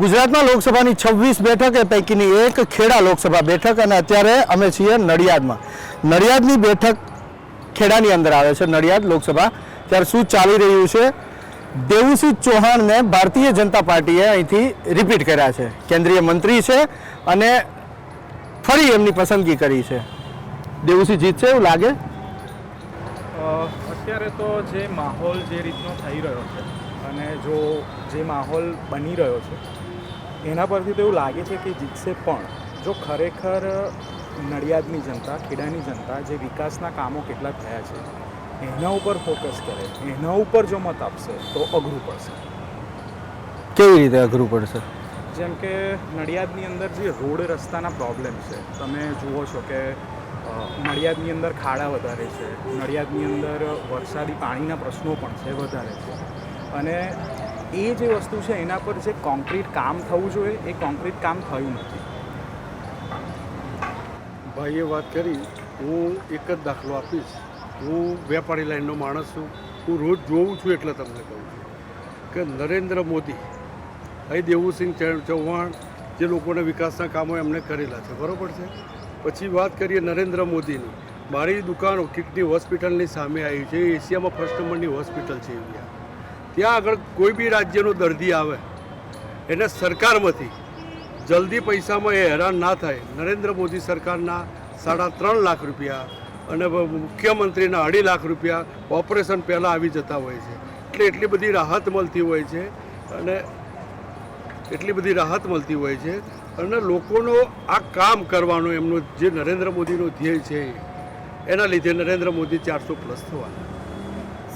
ગુજરાતમાં લોકસભાની છવ્વીસ બેઠક એ પૈકીની એક ખેડા લોકસભા બેઠક અને અત્યારે અમે છીએ નડિયાદમાં. નડિયાદની બેઠક ખેડાની અંદર આવે છે, નડિયાદ લોકસભા. ત્યારે શું ચાલી રહ્યું છે? દેવુસિંહ ચૌહાણને ભારતીય જનતા પાર્ટીએ અહીંથી રિપીટ કર્યા છે. કેન્દ્રીય મંત્રી છે અને ફરી એમની પસંદગી કરી છે. દેવુસિંહ, જીતશે એવું લાગે? અત્યારે તો જે માહોલ જે રીતનો થઈ રહ્યો છે અને જો જે માહોલ બની રહ્યો છે એના પરથી તો એવું લાગે છે કે જીતશે પણ જો ખરેખર નડિયાદની જનતા ખેડાની જનતા જે વિકાસના કામો કેટલા થયા છે એના ઉપર ફોકસ કરે એના ઉપર જો મત આપશે તો અઘરું પડશે. કેવી રીતે અઘરું પડશે? જેમ કે નડિયાદની અંદર જે રોડ રસ્તાના પ્રોબ્લેમ છે તમે જુઓ છો કે નડિયાદની અંદર ખાડા વધારે છે નડિયાદની અંદર વરસાદી પાણીના પ્રશ્નો પણ છે વધારે છે. અને એ જે વસ્તુ છે, એના પર જે કોન્ક્રીટ કામ થવું જોઈએ, એ કોન્ક્રીટ કામ થયું નથી. ભાઈએ વાત કરી, હું એક જ દાખલો આપીશ. હું વેપારી લાઈનનો માણસ છું. હું રોજ જોઉં છું એટલે તમને કહું છું કે નરેન્દ્ર મોદી અહીં દેવુસિંહ ચૌહાણ, જે લોકોને વિકાસના કામો એમણે કરેલા છે, બરાબર છે? પછી વાત કરીએ નરેન્દ્ર મોદીની. મારી દુકાન કિડની હોસ્પિટલની સામે આવી છે. એશિયામાં ફર્સ્ટ નંબરની હોસ્પિટલ છે ઇન્ડિયા ત્યાં આગળ કોઈ બી રાજ્યનો દર્દી આવે, એને સરકારમાંથી જલ્દી પૈસામાં એ હેરાન ના થાય. નરેન્દ્ર મોદી સરકારના સાડા ત્રણ લાખ રૂપિયા અને મુખ્યમંત્રીના અઢી લાખ રૂપિયા ઓપરેશન પહેલાં આવી જતા હોય છે. એટલે એટલી બધી રાહત મળતી હોય છે અને એટલી બધી રાહત મળતી હોય છે અને લોકોનો આ કામ કરવાનો એમનો જે નરેન્દ્ર મોદીનો ધ્યેય છે, એના લીધે નરેન્દ્ર મોદી ચારસો પ્લસ થવાના.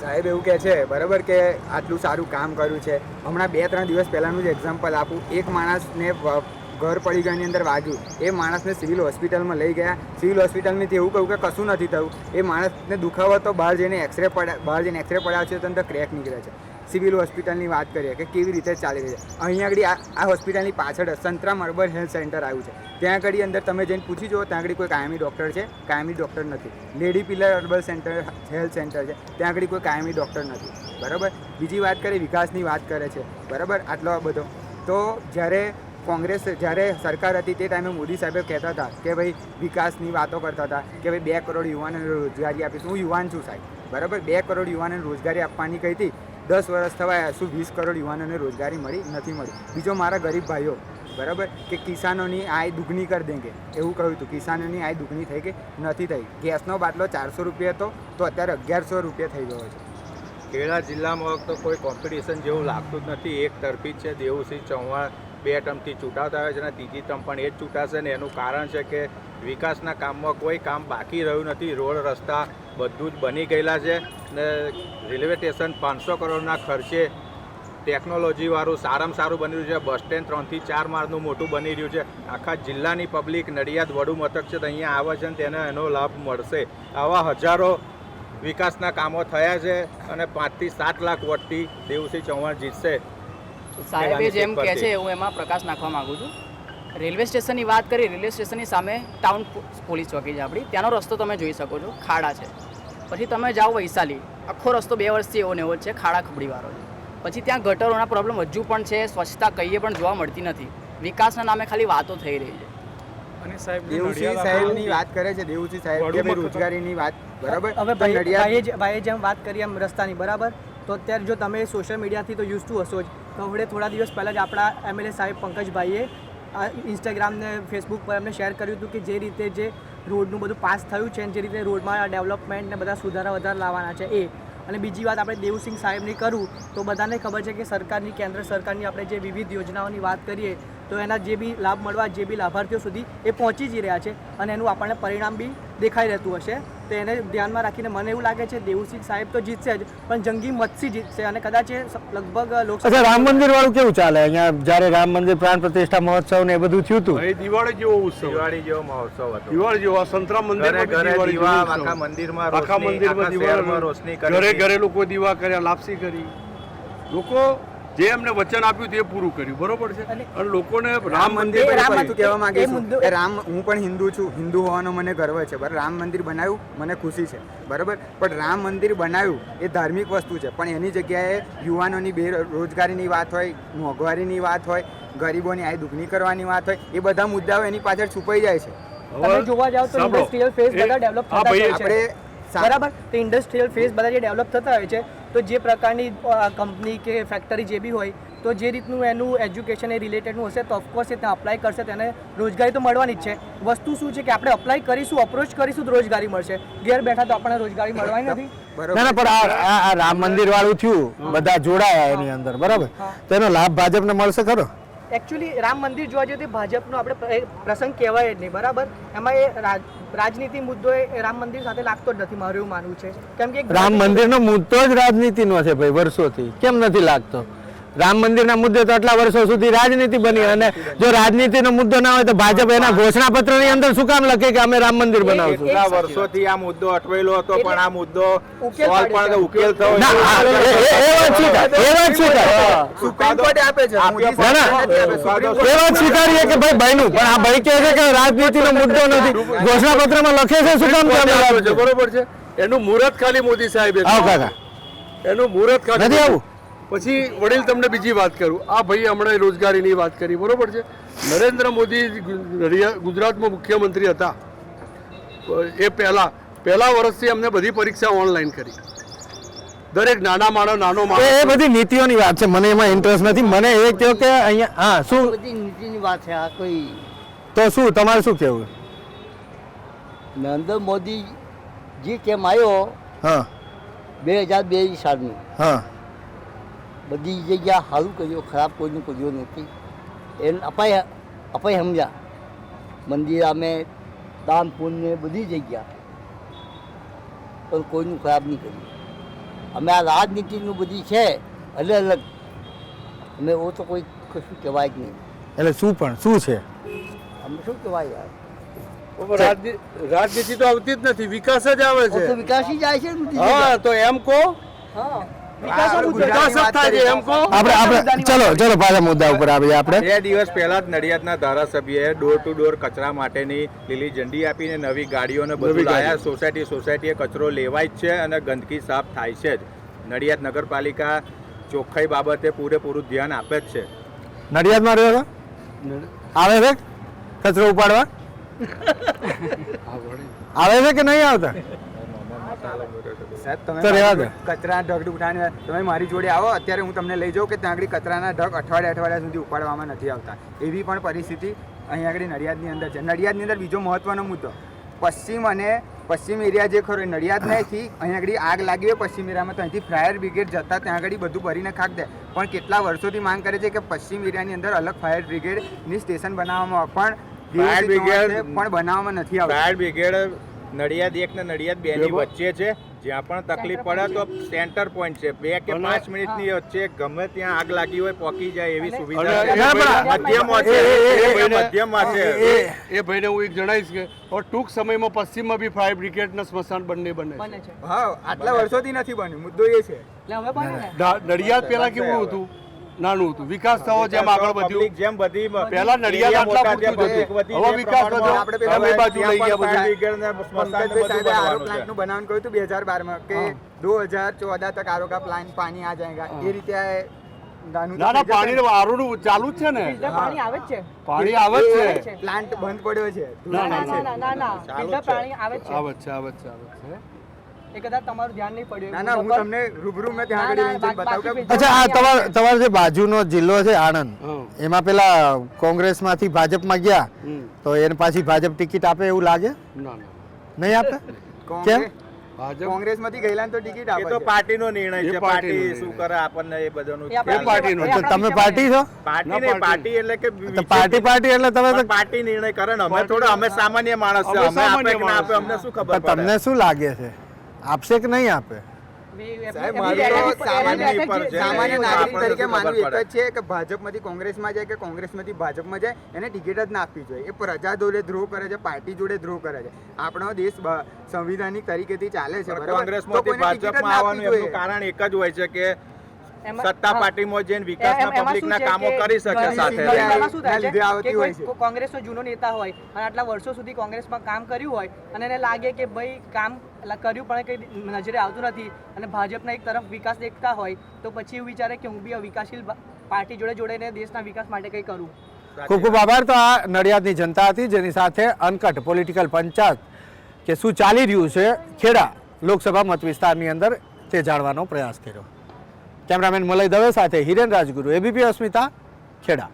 સાહેબ એવું કહે છે, બરાબર કે આટલું સારું કામ કર્યું છે. હમણાં બે ત્રણ દિવસ પહેલાંનું જ એક્ઝામ્પલ આપું. એક માણસને ઘર પડી ગયાની અંદર વાગ્યું. એ માણસને સિવિલ હોસ્પિટલમાં લઈ ગયા. સિવિલ હોસ્પિટલમાંથી એવું કહ્યું કે કશું નથી થયું. એ માણસને દુખાવો તો બહાર જઈને એક્સરે પડ્યા બહાર જઈને એક્સરે પડ્યા છે તો અંદર ક્રેક નીકળે છે. સિવિલ હોસ્પિટલની વાત કરીએ કે કેવી રીતે ચાલી રહી છે. અહીંયા આગળ આ હોસ્પિટલની પાછળ સંતરામ અર્બન હેલ્થ સેન્ટર આવ્યું છે. ત્યાં આગળ અંદર તમે જઈને પૂછી જુઓ, ત્યાં આગળ કોઈ કાયમી ડૉક્ટર છે? કાયમી ડૉક્ટર નથી. Lady pillar urban centre health centre છે. ત્યાં આગળ કોઈ કાયમી ડૉક્ટર નથી. બરાબર? બીજી વાત કરીએ, વિકાસની વાત કરે છે. બરાબર? આટલો બધો. તો જ્યારે કોંગ્રેસ, જ્યારે સરકાર હતી તે ટાઈમે મોદી સાહેબે કહેતા હતા કે ભાઈ વિકાસની વાતો કરતા હતા કે ભાઈ બે કરોડ યુવાનોને રોજગારી આપીશું. હું યુવાન છું સાહેબ. બરાબર? બે કરોડ યુવાનોને રોજગારી આપવાની કહી હતી? દસ વર્ષ થવાય, શું વીસ કરોડ યુવાનોને રોજગારી મળી? નથી મળી. બીજો મારા ગરીબ ભાઈઓ બરાબર? કે કિસાનોની આય દુગની કરી દેંગે. એવું કહ્યું હતું કિસાનોની આય દુગની થઈ કે નથી થઈ? ગેસનો બાટલો ચારસો રૂપિયા હતો, તો અત્યારે અગિયારસો રૂપિયા થઈ ગયો છે. ખેડા જિલ્લામાં તો કોઈ કોમ્પિટિશન જેવું લાગતું જ નથી. એક તરફી છે દેવુસિંહ ચૌહાણ, બે ટર્મથી ચૂંટાતા આવે છે અને ત્રીજી ટર્મ પણ એ જ ચૂંટાશે ને એનું કારણ છે કે વિકાસના કામમાં કોઈ કામ બાકી રહ્યું નથી. રોડ, રસ્તા બધું જ બની ગયેલા છે ને રેલવે સ્ટેશન પાંચસો કરોડના ખર્ચે ટેકનોલોજીવાળું સારામાં સારું બની રહ્યું છે. બસ સ્ટેન્ડ ત્રણથી ચાર માળનું મોટું બની રહ્યું છે. આખા જિલ્લાની પબ્લિક નડિયાદ વડુ મથક છે તો અહીંયા આવે છે ને તેને એનો લાભ મળશે. આવા હજારો વિકાસના કામો થયા છે અને પાંચથી સાત લાખ વોટથી દેવસિંહ ચૌહાણ જીતશે. સાહેબે જેમ કહે છે હું એમાં પ્રકાશ નાખવા માગું છું. રેલવે સ્ટેશનની વાત કરી રેલવે સ્ટેશનની સામે ટાઉન પોલીસ ચોકી છે આપણી. ત્યાંનો રસ્તો તમે જોઈ શકો છો ખાડા છે. પછી તમે જાઓ વૈશાલી. આખો રસ્તો બે વર્ષથી એવો ને એવો જ છે ખાડા ખબડીવાળો છે. પછી ત્યાં ગટરોના પ્રોબ્લેમ હજુ પણ છે સ્વચ્છતા કહીએ પણ જોવા મળતી નથી. વિકાસના નામે ખાલી વાતો થઈ રહી છે. અને સાહેબ દેવુસિંહ સાહેબની વાત કરે છે દેવુસિંહ સાહેબ કે ભાઈ રોજગારીની વાત બરાબર? હવે ભાઈએ જે- ભાઈએ જેમ વાત કરી એમ રસ્તાની બરાબર? તો અત્યારે જો તમે સોશિયલ મીડિયાથી તો યુઝ ટુ હશો જ. તો હવે થોડા દિવસ પહેલાં જ આપણા એમએલએ સાહેબ પંકજભાઈએ આ ઇન્સ્ટાગ્રામ ને ફેસબુક પર એમને શેર કર્યું હતું કે જે રીતે જે રોડનું બધું પાસ થયું છે અને જે રીતે રોડમાં ડેવલપમેન્ટ ને બધા સુધારા વધારા લાવવાના છે એ. અને બીજી વાત આપણે દેવસિંહ સાહેબની કરું, તો બધાને ખબર છે કે સરકારની, કેન્દ્ર સરકારની આપણે જે વિવિધ યોજનાઓની વાત કરીએ, તો એના જે બી લાભ મળવા, જે બી લાભાર્થીઓ સુધી એ પહોંચી જ રહ્યા છે અને એનું આપણને પરિણામ બી દેખાઈ રહેતું હશે. તો એને ધ્યાનમાં રાખીને મને એવું લાગે છે દેવુસિંહ સાહેબ તો જીતશે જ પણ જંગી મત્સી જીતશે અને કદાચ એ લગભગ લોકસભા રામ મંદિર વાળું કેવું ચાલે? અહીંયા જ્યારે રામ મંદિર પ્રાણ પ્રતિષ્ઠા મહોત્સવ ને એ બધું થયું હતું દિવાળી જેવો ઉત્સવ. દિવાળી જેવો મહોત્સવ હતો. દિવાળી જેવો સંતરામ મંદિર. આખા મંદિરમાં આખા રોશની, મંદિરમાં આખા રોશની ઘરે ઘરે લોકો દીવા કર્યા લાપસી કરી. લોકો જે એમને વચન આપ્યું તે પૂરું કર્યું. બરોબર છે? અને- લોકોને રામ મંદિર રામ હતું કહેવા માંગે એ છું રામ હું પણ હિન્દુ છું. હિન્દુ હોવાનો મને ગર્વ છે. બરાબર? રામ મંદિર બનાવ્યું મને ખુશી છે. બરાબર? પણ રામ મંદિર બનાવ્યું એ ધાર્મિક વસ્તુ છે. પણ એની જગ્યાએ યુવાનોની બેરોજગારીની વાત હોય મોંઘવારીની વાત હોય ગરીબોની આય દુઃખની કરવાની વાત હોય એ બધા મુદ્દાઓ એની પાછળ છુપાઈ જાય છે. તમે જોવા જાવ તો ઇન્ડસ્ટ્રીયલ ફેઝ બધા ડેવલપ થતા આપણે બરાબર? તો ઇન્ડસ્ટ્રીયલ ફેઝ બધા જે ડેવલપ થતા હોય છે તો જે પ્રકારની કંપની કે ફેક્ટરી જે બી હોય તો જે રીતનું એનું એજ્યુકેશન એ રિલેટેડનું હશે તો ઓફકોર્સ એ ત્યાં અપ્લાય કરશે તેને રોજગારી તો મળવાની જ છે. વસ્તુ શું છે કે આપણે અપ્લાય કરીશું અપ્રોચ કરીશું તો રોજગારી મળશે. ઘેર બેઠા તો આપણને રોજગારી મળવાની નથી. બરોબર. ના ના પણ આ- રામ મંદિર વાળું થયું બધા જોડાયા એની અંદર બરાબર? તો એનો લાભ ભાજપને મળશે ખરો? એકચ્યુઅલી રામ મંદિર જોવા જઈએ તો ભાજપનો આપણે પ્રસંગ કહેવાય જ નહીં બરાબર? એમાં એ રાજ- રાજનીતિ મુદ્દો એ રામ મંદિર સાથે લાગતો જ નથી, મારું એવું માનવું છે. કેમ કે રામ મંદિરનો મુદ્દો જ રાજનીતિનો છે ભાઈ, વર્ષોથી. કેમ નથી લાગતો? રામ મંદિરના મુદ્દે તો આટલા વર્ષો સુધી રાજનીતિ બની અને જો રાજનીતિનો મુદ્દો ના હોય તો ભાજપ એના ઘોષણાપત્રની અંદર શું કામ લખે કે અમે રામ મંદિર બનાવશું? કેટલા વર્ષોથી આ મુદ્દો અટવાયેલો હતો પણ આ મુદ્દો સોલ્વ પણ ઉકેલ થયો એ- વાત સ્વીકાર એ વાત સ્વીકાર. સુપ્રીમ કોર્ટે આપે છે. ના, ના. નથી આપે. સુપ્રીમ એ વાત સ્વીકારીએ કે ભાઈ નું પણ આ ભાઈ કહે છે કે રાજનીતિનો મુદ્દો નથી. ઘોષણાપત્રમાં લખે છે શું કામ કે છે? બરોબર છે. એનું મુહૂર્ત ખાલી મોદી સાહેબ એનું મુહૂર્ત ખાલી નથી આવું? પછી વડીલ તમને બીજી વાત કરું. આ ભાઈ હમણાં રોજગારીની વાત કરી બરોબર છે? નરેન્દ્ર મોદી ગુજરાતમાં મુખ્યમંત્રી હતા. એ પહેલા પહેલા વર્ષથી અમને બધી પરીક્ષા ઓનલાઈન કરી. દરેક નાના માણસ નાનો માણો માણસ. એ બધી નીતિઓની વાત છે. મને એમાં ઇન્ટરેસ્ટ નથી. મને એ કહો કે અહીંયા હા શું? બધી નીતિની વાત છે. આ કોઈ તો શું તમારે શું કહેવું? નરેન્દ્ર મોદી જે કેમ આવ્યો હા. બે હજાર બે સાલનું હા. બધી જગ્યા સારું કર્યું ખરાબ કોઈનું કર્યું નથી. એને અપાય અપાય સમજ્યા. મંદિર અમે દાન પુણ્ય બધી જગ્યા. પણ કોઈનું ખરાબ નહીં કર્યું. અમે આ રાજનીતિનું બધી છે અલગ અલગ. અમે ઓ તો કોઈ કશું કહેવાય જ નહીં. એટલે શું પણ શું છે? અમે શું કહેવાય યાર? રાજનીતિ તો આવતી જ નથી વિકાસ જ આવે છે. વિકાસી જાય છે હા તો એમ કહો. આ આપણે આપણે ચલો ચલો પાછા મુદ્દા ઉપર આવીએ આપણે. બે દિવસ પહેલા જ નડિયાદના ધારાસભ્યએ ડોર ટુ ડોર કચરા માટેની લીલી ઝંડી આપીને નવી ગાડીઓને બધું લાયા. સોસાયટી સોસાયટીએ કચરો લેવાય જ છે અને ગંદકી સાફ થાય છે જ. નડિયાદ નગરપાલિકા ચોખ્ખાઈ બાબતે પૂરેપૂરું ધ્યાન આપે જ છે. નડિયાદમાં રહ્યો આવે છે? કચરો ઉપાડવા? આવે છે કે નહીં આવતા? સાહેબ તમે તો રહેવા દે. કચરા ઢગ ઉઠાને તમે મારી જોડે આવો અત્યારે હું તમને લઈ જાઉં કે ત્યાં આગળ કચરાના ઢગ અઠવાડિયા અઠવાડિયા સુધી ઉપાડવામાં નથી આવતા. એવી પણ પરિસ્થિતિ અહીં આગળ નડિયાદની અંદર છે. નડિયાદની અંદર બીજો મહત્વનો મુદ્દો પશ્ચિમ અને પશ્ચિમ એરિયા જે ખરો નડિયાદ નડિયાદથી અહીં આગળ આગ લાગી હોય પશ્ચિમ એરિયામાં તો અહીંથી ફાયર બ્રિગેડ જતા ત્યાં આગળ બધું ભરીને ખાક દે. પણ કેટલા વર્ષોથી માંગ કરે છે કે પશ્ચિમ એરિયાની અંદર અલગ ફાયર બ્રિગેડની સ્ટેશન બનાવવામાં પણ ફાયર બ્રિગેડ- પણ બનાવવામાં નથી આવતા. ફાયર બ્રિગેડ નડિયાદ એક ને નડિયાદ બે ની વચ્ચે છે. જ્યાં પણ તકલીફ પડે તો સેન્ટર પોઈન્ટ છે. બે કે પાંચ મિનિટની વચ્ચે ગમે ત્યાં આગ લાગી હોય પોકી જાય એવી સુવિધા એ છે. ભાઈ- મધ્યમાં છે. એ- ભાઈને- મધ્યમાં છે. એ એ ભાઈને હું એક જણાવીશ કે ટૂંક સમયમાં પશ્ચિમમાં બી ફાયર બ્રિગેડના સ્મશાન બંને બને બને છે. હા આટલા વર્ષોથી નથી બન્યું. મુદ્દો એ છે. એટલે હવે બને ને ડા- નડિયાદ પહેલા કેવું હતું? નાનું હતું. વિકાસ થવો જેમ આગળ વધ્યું. જેમ બધી પહેલા નડિયાદ આટલા પૂરતું જતું. હવે વિકાસ વધ્યો આપણે બાજુ લઈ ગયા બધું. બનાવવાનું કહ્યું હતું બે હજાર બારમાં કે દો હજાર ચૌદહ તક આરો કા પ્લાન્ટ પાણી આ જાયગા. એ રીતે પાણી ચાલુ જ છે ને. પાણી આવે છે. પ્લાન્ટ બંધ પડ્યો આવે છે. એ કદાચ તમારું ધ્યાન નહીં પડ્યું ના ના હું તમને રૂબરૂ મેં ત્યાં આગળ ના, લઈને જઈને બતાવું કે અચ્છા આ તમારો તમારો જે બાજુનો જિલ્લો છે આણંદ એમાં પેલા કોંગ્રેસમાંથી ભાજપમાં ગયા તો એને પાછી ભાજપ ટિકિટ આપે એવું લાગે? ના ના. નહીં આપે? કોંગ્રેસ ભાજપ ગયેલા તો ટિકિટ આપે તો છે. પાર્ટીનો નિર્ણય છે પાર્ટી શું કરે આપણને એ બધાનું એ આપણા એ તો તમે પાર્ટી છો? પાર્ટી ના, પાર્ટી. પાર્ટી એટલે કે પાર્ટી પાર્ટી એટલે તમે તો પાર્ટી નિર્ણય કરે ને. અમે પાર્ટી થોડો અમે સામાન્ય માણસ છે અમે અમે આપે કે ના આપે અમને શું ખબર તમને શું લાગે છે? આપશે કે નહીં આપે? સામાન્ય નાગરિક તરીકે માનવું એક જ છે કે ભાજપમાંથી કોંગ્રેસમાં જાય કે કોંગ્રેસમાંથી ભાજપમાં જાય એને ટિકિટ જ ના આપવી જોઈએ. એ પ્રજા જોડે દ્રોહ કરે છે પાર્ટી જોડે દ્રોહ કરે છે. આપણો દેશ સંવિધાનિક તરીકેથી ચાલે છે કોંગ્રેસમાંથી ભાજપમાં આવવાનું એમનું કારણ એક જ હોય છે કે સત્તા પાર્ટીમાં જઈને વિકાસના પબ્લિકના કામો કરી શકે સાથે લીધે આવતી હોય છે. કોંગ્રેસનો જૂનો નેતા હોય અને આટલા વર્ષો સુધી કોંગ્રેસમાં કામ કર્યું હોય અને એને લાગે કે ભાઈ કામ કર્યું પણ કંઈ નજરે આવતું નથી અને ભાજપના એક તરફ વિકાસ દેખતા હોય તો પછી એવું વિચારે કે હું બી વિકાસશીલ પાર્ટી જોડે જોડેને દેશના વિકાસ માટે કંઈ કરું. ખૂબ ખૂબ આભાર. તો આ નડિયાદની જનતા હતી જેની સાથે અનકટ પોલિટિકલ પંચાયત કે શું ચાલી રહ્યું છે ખેડા લોકસભા મત વિસ્તારની અંદર તે જાણવાનો પ્રયાસ કર્યો. કેમેરામેન મલય દવે સાથે હિરેન રાજગુરુ એબીપી અસ્મિતા ખેડા.